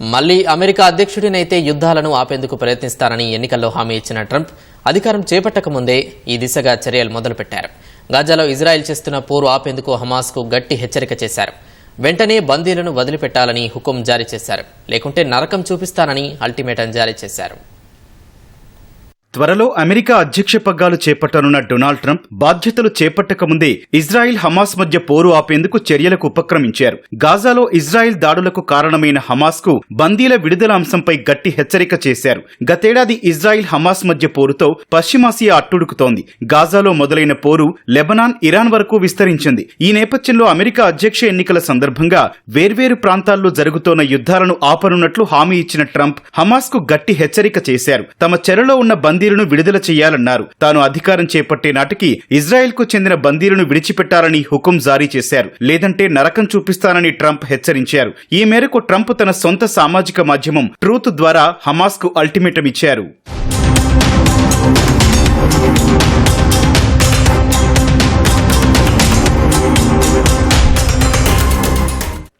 మళ్ళీ అమెరికా అధ్యక్షుడినైతే యుద్ధాలను ఆపేందుకు ప్రయత్నిస్తారని ఎన్నికల్లో హామీ ఇచ్చిన ట్రంప్ అధికారం చేపట్టకముందే ఈ దిశగా చర్యలు మొదలుపెట్టారు. గాజాలో ఇజ్రాయెల్ చేస్తున్న పోరు ఆపేందుకు హమాస్కు గట్టి హెచ్చరిక చేశారు. వెంటనే బందీలను వదిలిపెట్టాలని హుకుం జారీ చేశారు. లేకుంటే నరకం చూపిస్తానని అల్టిమేటం జారీ చేశారు. త్వరలో అమెరికా అధ్యక్ష పగ్గాలు చేపట్టనున్న డొనాల్డ్ ట్రంప్ బాధ్యతలు చేపట్టక ముందే ఇజ్రాయిల్ హమాస్ మధ్య పోరు ఆపేందుకు చర్యలకు ఉపక్రమించారు. గాజాలో ఇజ్రాయిల్ దాడులకు కారణమైన హమాస్కు బందీల విడుదల అంశంపై గట్టి హెచ్చరిక చేశారు. గతేడాది ఇజ్రాయిల్ హమాస్ మధ్య పోరుతో పశ్చిమాసియా అట్టుడుకుతోంది. గాజాలో మొదలైన పోరు లెబనాన్ ఇరాన్ వరకు విస్తరించింది. ఈ నేపథ్యంలో అమెరికా అధ్యక్ష ఎన్నికల సందర్భంగా వేర్వేరు ప్రాంతాల్లో జరుగుతోన్న యుద్ధాలను ఆపనున్నట్లు హామీ ఇచ్చిన ట్రంప్ హమాస్కు గట్టి హెచ్చరిక చేశారు. తమ చెరలో ఉన్న బందీలను విడుదల చేయాలన్నారు. తాను అధికారం చేపట్టే నాటికి ఇజ్రాయెల్కు చెందిన బందీలను విడిచిపెట్టాలని హుకుం జారీ చేశారు. లేదంటే నరకం చూపిస్తానని ట్రంప్ హెచ్చరించారు. ఈ మేరకు ట్రంప్ తన సొంత సామాజిక మాధ్యమం ట్రూత్ ద్వారా హమాస్కు అల్టిమేటం ఇచ్చారు.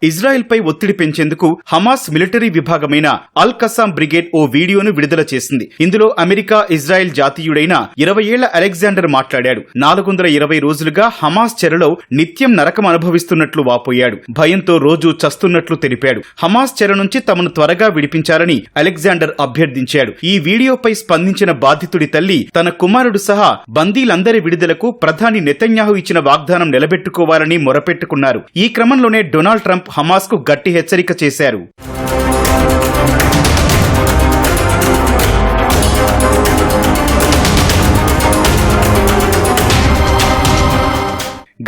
ఇజ్రాయెల్పై ఒత్తిడి పెంచేందుకు హమాస్ మిలిటరీ విభాగమైన అల్ కసాం బ్రిగేడ్ ఓ వీడియోను విడుదల చేసింది. ఇందులో అమెరికా ఇజ్రాయెల్ జాతీయుడైన ఇరవై ఏళ్ళ అలెగ్జాండర్ మాట్లాడాడు. నాలుగు వందల ఇరవై రోజులుగా హమాస్ చెరలో నిత్యం నరకం అనుభవిస్తున్నట్లు వాపోయాడు. భయంతో రోజు చస్తున్నట్లు తెలిపాడు. హమాస్ చెర నుంచి తమను త్వరగా విడిపించాలని అలెగ్జాండర్ అభ్యర్థించాడు. ఈ వీడియోపై స్పందించిన బాధితుడి తల్లి తన కుమారుడు సహా బందీలందరి విడుదలకు ప్రధాని నెతన్యాహు ఇచ్చిన వాగ్దానం నిలబెట్టుకోవాలని మొరపెట్టుకున్నారు. ఈ క్రమంలోనే డొనాల్డ్ ట్రంప్ హమాస్కు గట్టి హెచ్చరిక చేశారు.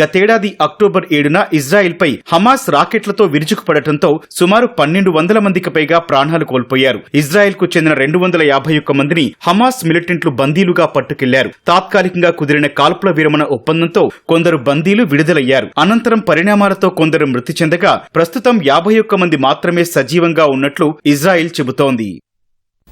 గతేడాది అక్టోబర్ ఏడున ఇజ్రాయెల్పై హమాస్ రాకెట్లతో విరుచుకుపడటంతో సుమారు పన్నెండు వందల మందికి పైగా ప్రాణాలు కోల్పోయారు. ఇజ్రాయెల్కు చెందిన రెండు వందల యాభై ఒక్క మందిని హమాస్ మిలిటెంట్లు బందీలుగా పట్టుకెళ్ళారు. తాత్కాలికంగా కుదిరిన కాల్పుల విరమణ ఒప్పందంతో కొందరు బందీలు విడుదలయ్యారు. అనంతరం పరిణామాలతో కొందరు మృతి చెందగా ప్రస్తుతం యాభై ఒక్క మంది మాత్రమే సజీవంగా ఉన్నట్లు ఇజ్రాయెల్ చెబుతోంది.